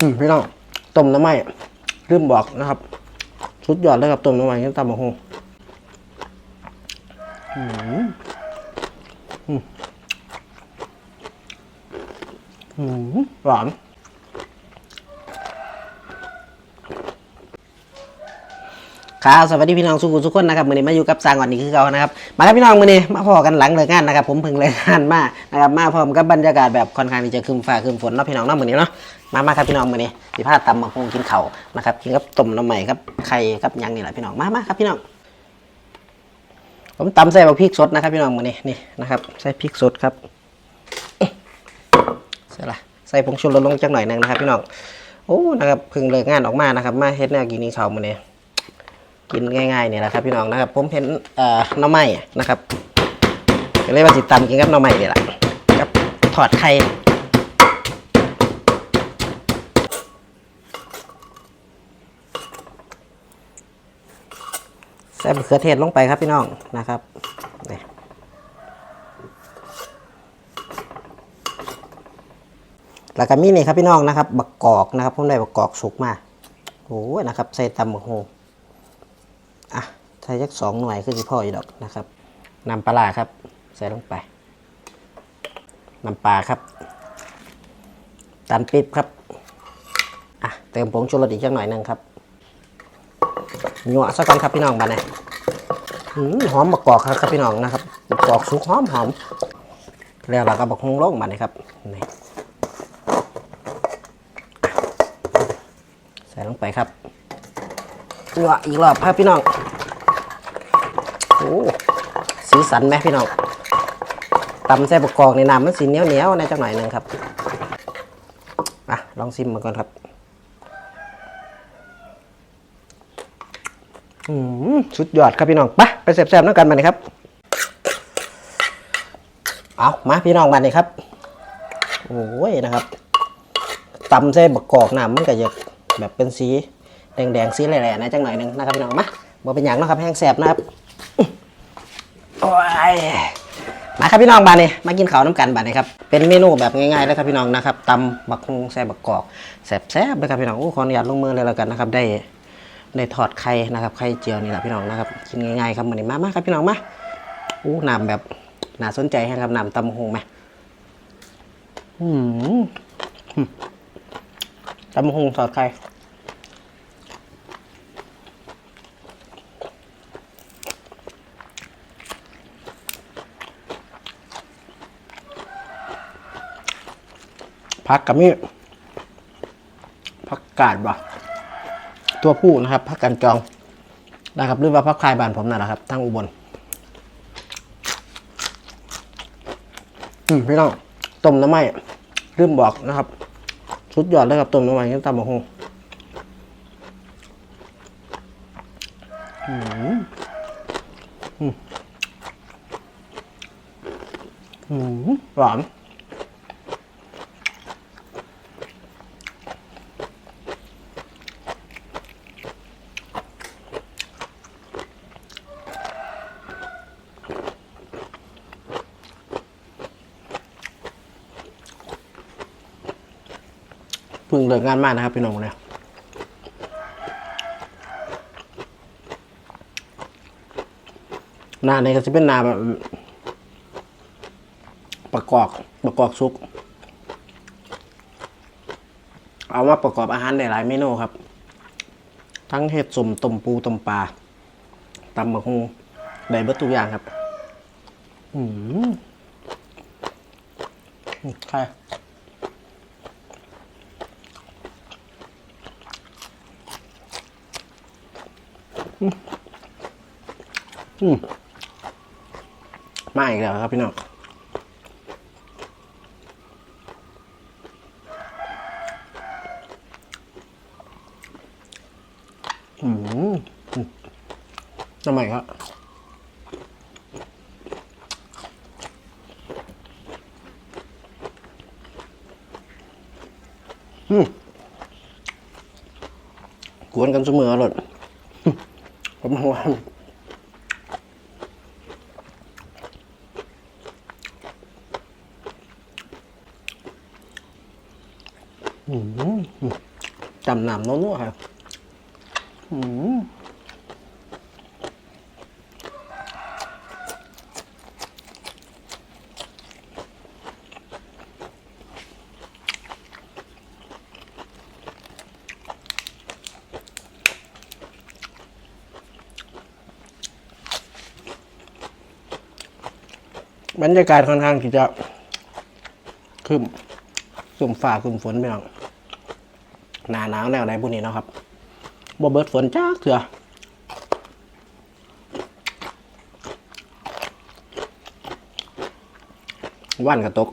อืมพี่น้องต้มน้ำไม้ลืมบอกนะครับสุดยอดเลยครับต้มน้ำไม้ยังตำบักฮงอืมอืมอืมหวาน ครับสวัสดีพี่น้องสุขุมทุกคนนะครับมือนี้มาอยู่กับสางก่อนนี้คือเก่านะครับมาครับพี่น้องมือนี้มาพอกันหลังเลิกงานนะครับผมเพิ่งเลิกงานมานะครับมาพร้อมกับบรรยากาศแบบค่อนข้างที่จะคึมฟ้าคึมฝนเนาะพี่น้องเนาะมือนี้เนาะมามาครับพี่น้องมือนี้สิพาตำมะฮงกินเข่านะครับกินกับต้มน้ำใหม่ครับไข่กับยังนี่แหละพี่น้องมามาครับพี่น้องผมตำใส่พริกสดนะครับพี่น้องมือนี้นี่นะครับใส่พริกสดครับใส่ละใส่ผงชูรสลงจักหน่อยหนึงนะครับ พี่น้องโอ้นะครับเพิ่งเลิกงานออกมานะครับ มาเฮ็ดแนวกินนี่เขามือนี้ กินง่ายๆเนี่ยแหละครับพี่น้องนะครับ ผมเห็นเอ่อน้ำไม้นะครับก็เลยว่าสิตำกินกับน้ำไม้นี่แหละกับถอดไข่ใส่มะเขือเทศลงไปครับพี่น้องนะครับนี่แล้วก็มีนี่ครับพี่น้องนะครับ บักกอกนะครับผมได้บักกอกสุกมาโอ้นะครับใส่ตำบักโฮ อะใส่ยักสองหน่วยคือสิพ่ออีดอกนะครับน้ำปลาครับ ใส่ลงไปน้ำปลาครับตันปิบครับอะเติมผงชูรสอีกจักหน่อยนึงครับหยวซะก่อนครับพี่น้องบ้านไหนหืมหอมมะกอกครับครับพี่น้องนะครับมะกอกสุกหอมหอมแล้วเราก็บักฮงลงบ้านนี้ครับนี่ใส่ลงไปครับหยวอีกรอบครับพี่น้อง สีสันไหมพี่น้องตำใส่ประกอบในน้ำมันสีเหนียวเหนียวๆในจังหน่อยหนึ่งครับอะลองซิมมาก่อนครับอืมสุดยอดครับพี่น้องไปไปแซ่บๆน้ำกันมาเลยครับ เอามาพี่น้องมาเลยครับโอ้ยนะครับตำใส่บกกอกน้ำมันก็จะแบบเป็นสีแดงๆสีแหล่ๆนะจังหน่อยหนึ่งนะครับพี่น้องมาบ่เป็นอย่างนะครับแห้งแสบนะครับ มาครับพี่น้องบานนี้มากินข้าวน้ำกันบานนี้ครับเป็นเมนูแบบง่ายๆเลยครับพี่น้องนะครับตำบักฮุงใส่บักกอกแซ่บๆเลยครับพี่น้องโอ้ขออนุญาตลงมือเลยแล้วกันนะครับ ได้ได้ทอดไข่นะครับไข่เจียวนี่แหละพี่น้องนะครับกินง่ายๆครับมื้อนี้มามาครับพี่น้องมาอู้น้ำแบบน่าสนใจแฮงครับน้ำตำบักฮุงไหมอืมตำบักฮุงทอดไข่ พักกับมีพักกาดบ่ตัวผู้นะครับพักกันจองนะครับหรือว่าพักคลายบานผมนั่นแหละครับทั้งอุบลอืมพี่น้องต้มน้ำไหม้ลืมบอกนะครับสุดยอดเลยครับต้มน้ำไหม้ยังตำบักฮงอืมอืมอืมหวาน พิ่งเลิกงานมากนะครับพี่น้องเนี่ยนาในก็จะเป็นนาแบบประกอบประกอบซุปเอามาประกอบอาหารได้หลายเมนูครับ ทั้งเห็ดสมต้มปูต้มปลาตำมะฮุงได้เบิดทุกอย่างครับ อืมใช่ มมาอีกแล้วครับพี่น้องอืมทำไมครับอืมกวนกันเสมอหลด ผมว่าอืมจำนำนัวๆครับ อืม บรรยากาศค่อนข้างที่จะครึมคึมฝ่าครึมฝนไปหน่อยหนาหนาวแล้วในพวกนี้นะครับบ่เบิดฝนจ้าเถื่อว่านกระตก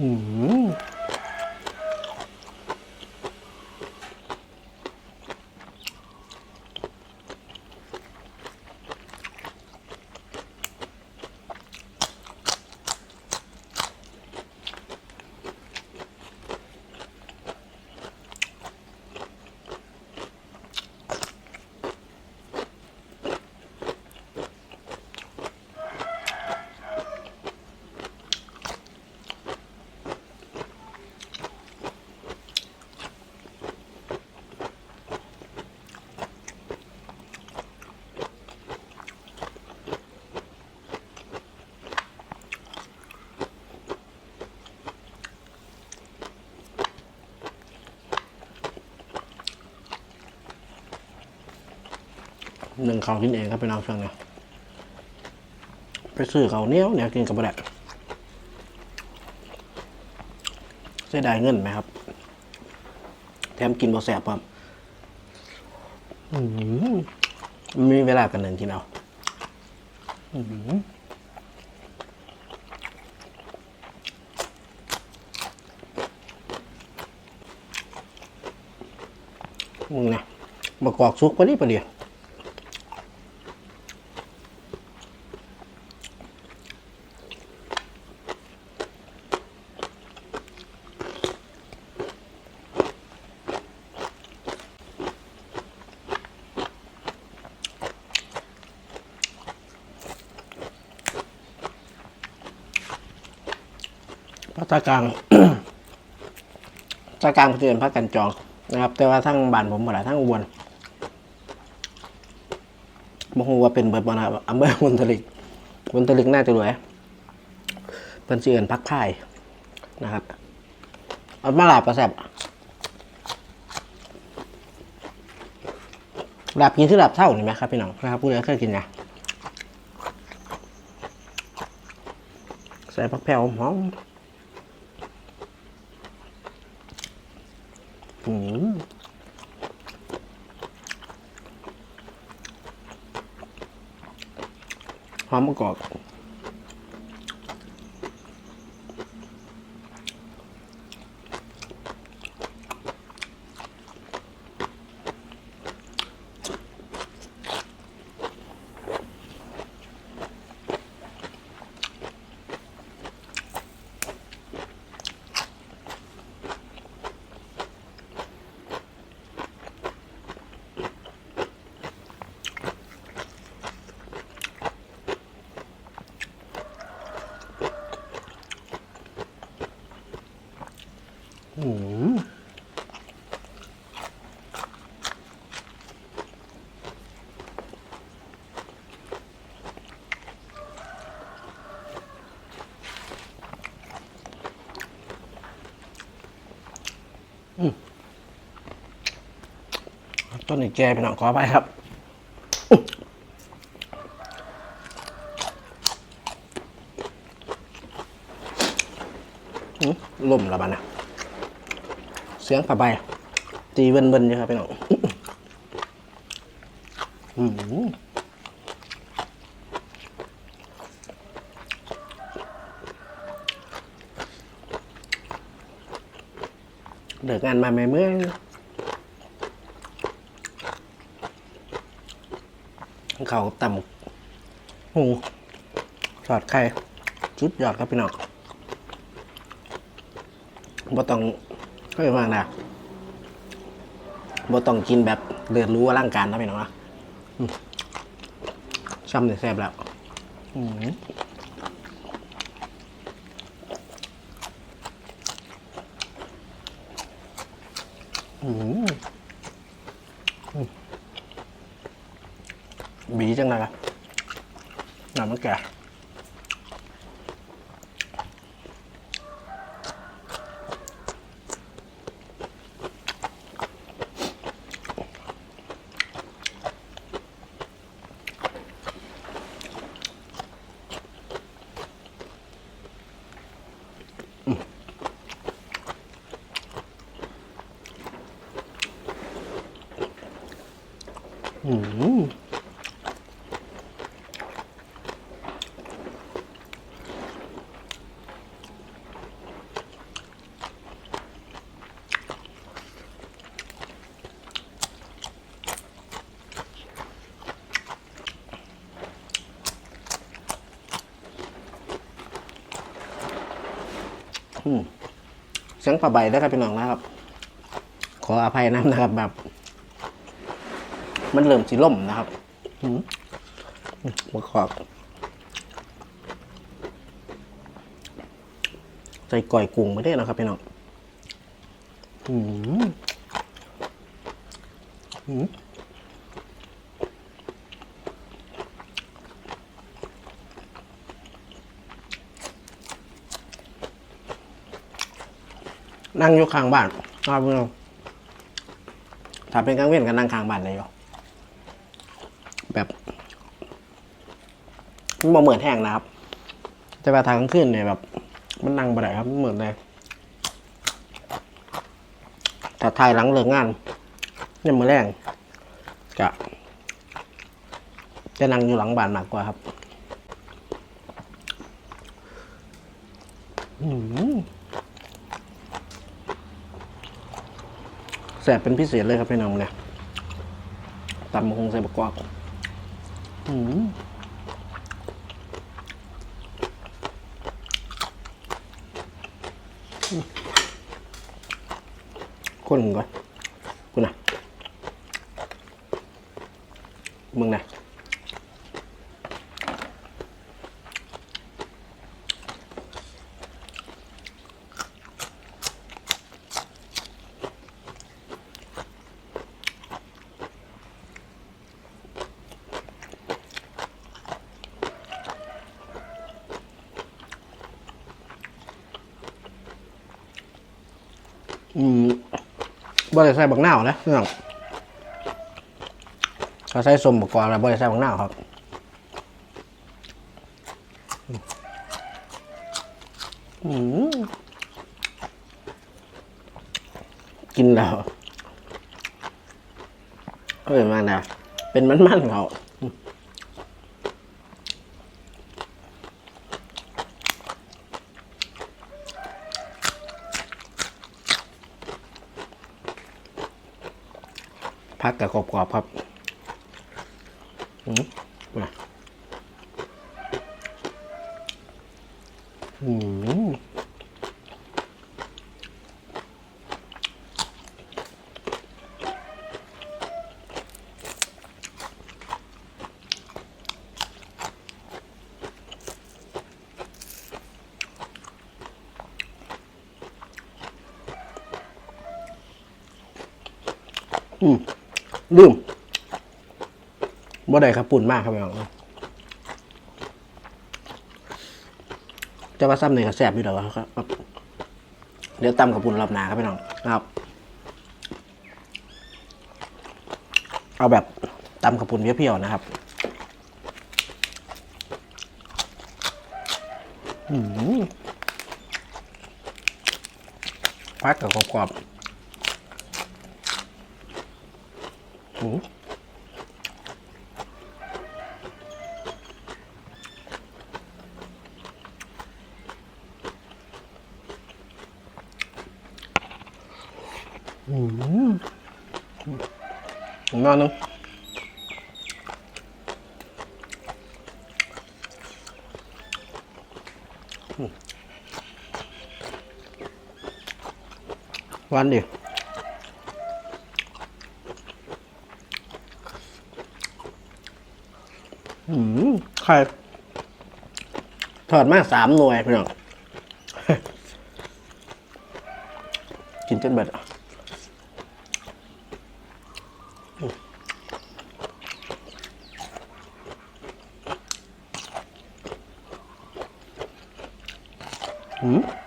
อืม หนึ่งเขาวกินเองครับไปน้องเชิงเนี่ยไปซื้อเขาเหนี้ยเนี่ยกินกับแดดเสียดายเงินไหมครับ แถมกินบ่แสบปั๊มมีเวลากันหนึ่งกินเอาอื้อหือมึงเนี่ยบกกอกซุกพอดีพอดี ภากลางภากลางเป็นภาคกันจองนะครับ แต่ว่าทั้งบ้านผมหมดละทั้งอุบลมองว่าเป็นเบิร์บอนะครับอำเภอบุญทลิกบุญทลิกน่าจะรวยเป็นเสื่อนพักค่ายนะครับเอามาลาบประแซบลาบกินที่ลาบเท่านี่ไหมครับพี่น้องนะครับผู้ใดเคยกินนะใส่ผักแผ่วหอม อืม หอมมะกอกอืมอืม ต้นนี้แกไปหน่อยขอไปครับล่มและบ้านะเสียงผ้าใบตีเบิ้นเบิ้นอยู่ครับพี่น้องอื้อหือกงานมาไม่เมื่อย ขาต่ำหุงสอดไข่จุดยอดครับพี่น้องบ่ต้องก็ไม่มางนะบ่ต้องกินแบบเรียนรู้ว่าร่างการนะพี่น้องนะช่ำเนี่ยแซ่บแล้วอืม บีจังเลยล่ะน้ำมันแก่อืมอืม เสียงปลาใบได้ครับพี่น้องนะครับ ขออภัยน้ำนะครับแบบ มันเริ่มสีล่มนะครับมมะกอกใส่ก่อยกุ้งไม่ได้นะครับพี่น้องอืมอืม นั่งอยู่ข้างบ้านครับพี่น้องถ้าเป็นกลางเว้นก็นั่งข้างบ้านเลยอยู่แบบมันบ่เหมือนแห้งนะครับจะไปทางกลางคืนเนี่ยแบบ มันนั่งบ่ได้ครับเหมือนเลยแต่ทายหลังเลิกงานเนี่ยมือแรงกะจะนั่งอยู่หลังบ้านมากกว่าครับ อืม แสบเป็นพิเศษเลยครับพี่น้องเนี่ยตำมะฮงใส่บะกอกอืมคนก่อนกูนะมึงนะอืม บ่ได้ใส่บักหน้าวนะพี่น้องเขาใส่สมบกกอนแล้วบ่ได้ใส่บักหน้าวครับอืมกินแล้วเอ้ยมากนะเป็นมันๆเขา แต่กรอบๆครับ ลืมบ่ได้ครับปุ่นมากครับพี่น้องจะว่าซ้ำเนี่ยก็แซ่บอยู่เดี๋ยวครับ เดี๋ยวตำกับปุ่นรอบหนาครับพี่น้องนะครับ เอาแบบตำกับปุ่นเพียวๆนะครับอืมพักกับกรอบๆ อืมอีกหนอ ข่ถอดมากสามหน่วยพี่น้องกินจนเบ็ดอืม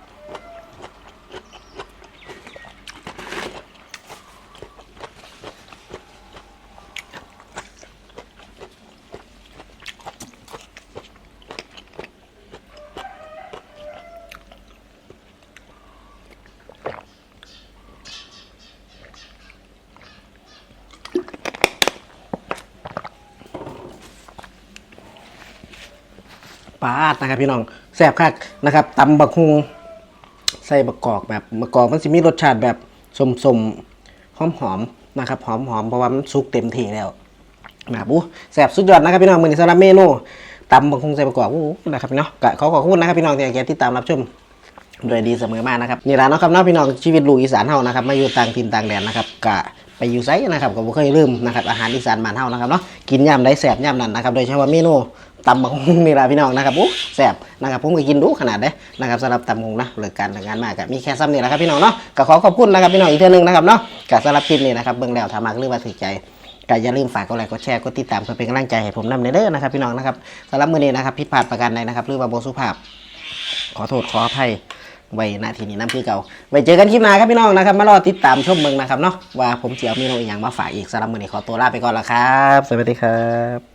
ปาดนะครับพี่น้องแซ่บคักนะครับตำบักฮุงใส่บักกอกแบบบักกอกมันสิมีรสชาติแบบสมๆหอมๆนะครับหอมๆเพราะว่ามันสุกเต็มที่แล้วนะครับอู้แซ่บสุดยอดนะครับพี่น้องมือนี้สำหรับเมนูตำบักฮุงใส่ประกอบอู้นะครับพี่น้องก็ขอขอบคุณนะครับพี่น้องที่ให้เกียรติติดตามรับชมโดยดีเสมอมานะครับนี่แหละนะครับเนาะพี่น้องชีวิตลูกอีสานเฮานะครับมาอยู่ต่างถิ่นต่างแดนนะครับกะไปอยู่ไซนะครับก็บ่เคยลืมนะครับอาหารอีสานบ้านเฮานะครับเนาะกินย่ำได้แซบย่ำนั้นนะครับโดยเฉพาะเมนู ตำบักฮุงนี่ละพี่น้องนะครับอู้แซ่บนะครับผมก็กินดูขนาดเด้นะครับสำหรับตำบักฮุงนะเลิกการเลิกงานมากก็มีแค่ซ้ำนี่แหละครับพี่น้องเนาะก็ขอขอบคุณนะครับพี่น้องอีกเทื่อนึงนะครับเนาะก็สำหรับคลิปนี้นะครับเบิ่งแล้วถ้ามักหรือว่าถูกใจก็อย่าลืมฝากกดไลค์กดแชร์กดติดตามเพื่อเป็นกำลังใจให้ผมนำเด้อนะครับพี่น้องนะครับสำหรับมื้อนี้นะครับผิดพลาดประการใดนะครับหรือว่าบ่สุภาพ ขอโทษขออภัยไว้ณทีนี้น้ำคือเก่าไว้เจอกันคลิปหน้าครับพี่น้องนะครับมารอติดตามชมเมืองนะครับเนาะว่าผมจะเอาเมนูอีกอย่างมาฝากอีกสำหรับมื้อนี้ขอตัวลาไปก่อนละครับ สวัสดีครับ